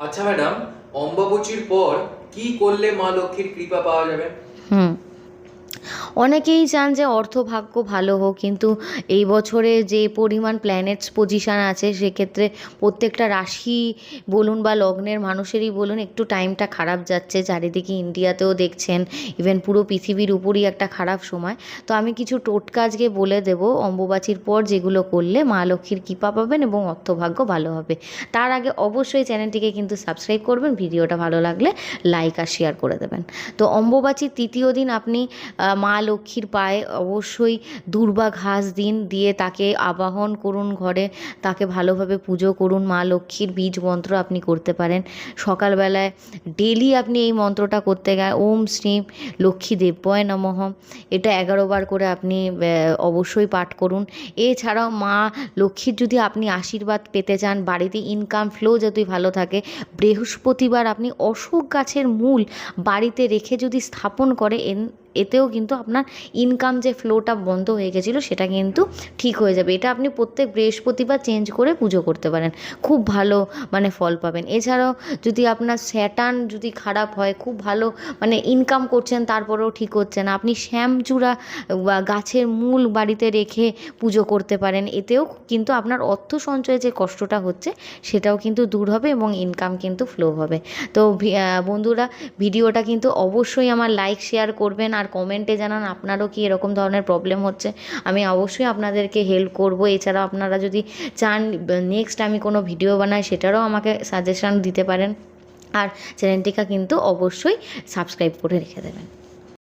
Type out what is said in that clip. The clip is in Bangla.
আচ্ছা ম্যাডাম অম্বাবচীর পর কি করলে মা লক্ষ্মীর কৃপা পাওয়া যাবে? অনেকেই চান যে অর্থভাগ্য ভালো হোক, কিন্তু এই বছরে যে পরিমাণ প্ল্যানেটস পজিশান আছে, সেক্ষেত্রে প্রত্যেকটা রাশি বলুন বা লগ্নের মানুষেরই বলুন, একটু টাইমটা খারাপ যাচ্ছে। চারিদিকে ইন্ডিয়াতেও দেখছেন ইভেন পুরো পৃথিবীর উপরই একটা খারাপ সময়। তো আমি কিছু টোটকা আজকে বলে দেব। অম্বুবাচীর পর যেগুলো করলে মা লক্ষ্মীর কৃপা পাবেন এবং অর্থভাগ্য ভালো হবে। তার আগে অবশ্যই চ্যানেলটিকে কিন্তু সাবস্ক্রাইব করবেন, ভিডিওটা ভালো লাগলে লাইক আর শেয়ার করে দেবেন। তো অম্বুবাচীর তৃতীয় দিন আপনি মা লক্ষ্মীর পায়ে অবশ্যই দূর্বা ঘাস দিন, দিয়ে তাকে আবাহন করুন ঘরে, তাকে ভালোভাবে পুজো করুন। মা লক্ষ্মীর বীজ মন্ত্র আপনি করতে পারেন। সকালবেলায় ডেলি আপনি এই মন্ত্রটা করতে গেলে ওম শ্রী লক্ষ্মী দেব্যয় নমঃ। এটা এগারো বার করে আপনি অবশ্যই পাঠ করুন। এছাড়াও মা লক্ষ্মীর যদি আপনি আশীর্বাদ পেতে চান, বাড়িতে ইনকাম ফ্লো যদি ভালো থাকে, বৃহস্পতিবার আপনি অশোক গাছের মূল বাড়িতে রেখে যদি স্থাপন করে, এন- এতেও কিন্তু আপনার ইনকাম যে ফ্লোটা বন্ধ হয়ে গেছিল, সেটা কিন্তু ঠিক হয়ে যাবে। এটা আপনি প্রত্যেক বৃহস্পতিবার চেঞ্জ করে পুজো করতে পারেন। খুব ভালো মানে ফল পাবেন। এছাড়াও যদি আপনার স্যাটার্ন যদি খারাপ হয়, খুব ভালো মানে ইনকাম করছেন, তারপরেও ঠিক হচ্ছে না। আপনি শ্যামচূড়া বা গাছের মূল বাড়িতে রেখে পুজো করতে পারেন। এতেও কিন্তু আপনার অর্থ সঞ্চয়ে যে কষ্টটা হচ্ছে, সেটাও কিন্তু দূর হবে এবং ইনকাম কিন্তু ফ্লো হবে। তো বন্ধুরা, ভিডিওটা কিন্তু অবশ্যই আমার লাইক শেয়ার করবেন। আর কমেন্টে জানান আপনারও কি এরকম ধরনের প্রবলেম হচ্ছে? আমি অবশ্যই আপনাদেরকে হেল্প করব। এছাড়াও আপনারা যদি চান নেক্সট আমি কোনো ভিডিও বানাই, সেটারও আমাকে সাজেশান দিতে পারেন। আর চ্যানেলটিকে কিন্তু অবশ্যই সাবস্ক্রাইব করে রেখে দেবেন।